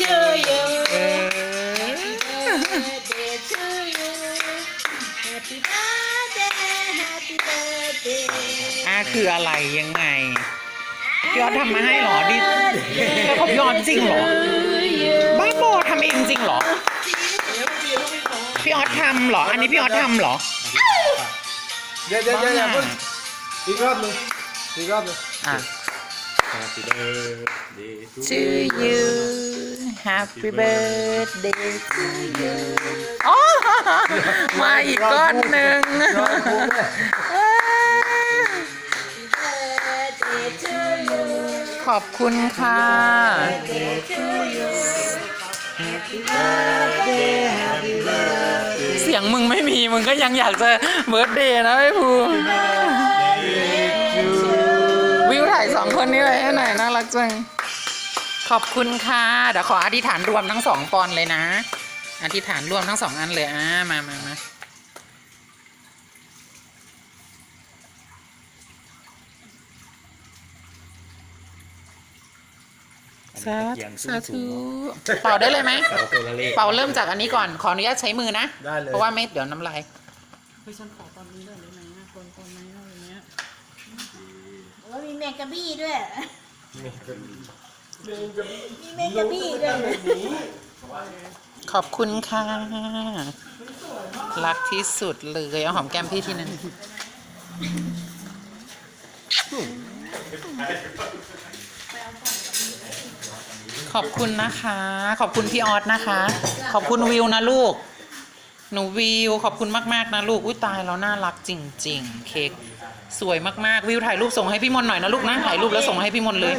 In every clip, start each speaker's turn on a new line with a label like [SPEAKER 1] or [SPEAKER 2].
[SPEAKER 1] to you
[SPEAKER 2] เออ
[SPEAKER 1] birthday to you Happy birthday Happy birthday
[SPEAKER 2] อะคืออะไรยังไงพี่ออสทำมาให้เหรอดิเขาพี่ออสจริงเหรอ บ้าบอทำเองจริงเหรอ พี่ออสทำเหรอ อันนี้พี่ออสทำเหรอ
[SPEAKER 3] เดี๋ยวเดี๋ยวเดี๋ยวอย่าเพิ่งอีกรอบหนึงอีกรอบหนึง
[SPEAKER 2] อะ
[SPEAKER 3] Happy birthday
[SPEAKER 2] to you Happy birthday to you อ๋อมาอีกก้อนหนึ่ง
[SPEAKER 3] ร้อยภูมิเลย
[SPEAKER 1] birthday to you
[SPEAKER 2] ขอบคุณค่ะ
[SPEAKER 1] birthday to you Happy birthday Happy birthday
[SPEAKER 2] เสียงมึงไม่มี มึงก็ยังอยากจะเบิร์ดเดย์นะไอ้ภูวิวถ่ายสองคนนี้ไว้ให้หน่อยน่ารักจัง ขอบคุณค่ะเดี๋ยวขออธิษฐานรวมทั้งสองปอนด์เลยนะ อธิษฐานรวมทั้งสองอันเลยอ่ามามามาสาธุสาธุเป่าได้เลยไหม
[SPEAKER 3] เอาคนละเลข
[SPEAKER 2] เป่าเริ่มจากอันนี้ก่อน ขออนุญาตใช้มือนะ
[SPEAKER 3] ได้เลย
[SPEAKER 2] เพราะว่าไม่เดี๋ยวน้ำลาย
[SPEAKER 1] แล้วมีแมงกะบี้ด้วย มีแมงกะบี้ด้วย
[SPEAKER 2] ขอบคุณค่ะ รักที่สุดเลยเอาหอมแก้มพี่ทีนึงขอบคุณนะคะ ขอบคุณพี่ออสนะคะ ขอบคุณวิวนะลูก หนูวิวขอบคุณมากๆนะลูก อุ้ยตายแล้วน่ารักจริง ๆ เค้กสวยมากๆ วิวถ่ายรูปส่งให้พี่มนหน่อยนะลูกนะ ถ่ายรูปแล้วส่งให้พี่มนเลย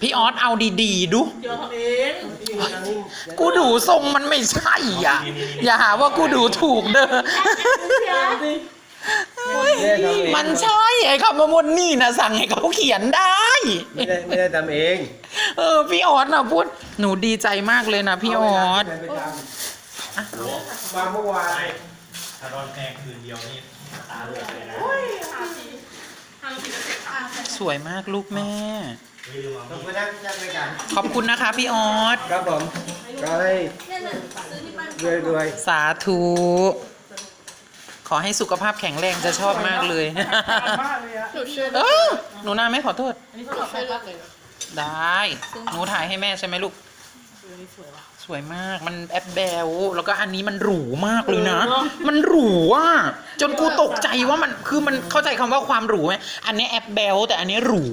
[SPEAKER 2] พี่ออสเอาดีๆ ดูกูดูทรงมันไม่ใช่อะ อย่าหาว่ากูดูถูกเด้อ มันใช่ไอ้คำว่ามนต์นี่นะสั่งให้เขาเขียนได้
[SPEAKER 3] ไม่ได้ไม่ได้ทำเอง
[SPEAKER 2] เออพี่ออสนะพูดหนูดีใจมากเลยนะพี่ออส
[SPEAKER 3] ไปทำมาเมื่อวาน
[SPEAKER 4] ถ้านอนแพงคืนเดียวนี่ตาเหลือกเลยนะ
[SPEAKER 2] สวยมากลูกแม่
[SPEAKER 4] ไม่ลืมเอา
[SPEAKER 3] ต้องไปนั่งนั่งด้วยกัน
[SPEAKER 2] ขอบคุณนะคะพี่ออส
[SPEAKER 3] ครับผมก็ให้รวยรวย
[SPEAKER 2] สาธุขอให้สุขภาพแข็งแรงจะชอบมากเลยเออหนูนาไม่ขอโทษได้ หนูถ่ายให้แม่ใช่ไหมลูก สวยมากมันแอปแบลแล้วก็อันนี้มันหรูมากเลยนะ มันหรูอะจนกูตกใจว่ามันคือมันเข้าใจคำว่าความหรูไหมอันนี้แอปแบลแต่อันนี้หรู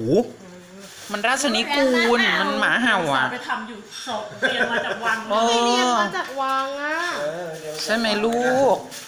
[SPEAKER 2] มันราชนิกูล มันหมาเห่าอะ
[SPEAKER 5] ไปทำอยู่ศพเรียนมาจากวัง
[SPEAKER 2] เอ
[SPEAKER 5] เรียน
[SPEAKER 2] อ
[SPEAKER 5] มาจากวังอะ
[SPEAKER 3] เออเดี๋ยว
[SPEAKER 2] ใช่ไหมลูก
[SPEAKER 3] เ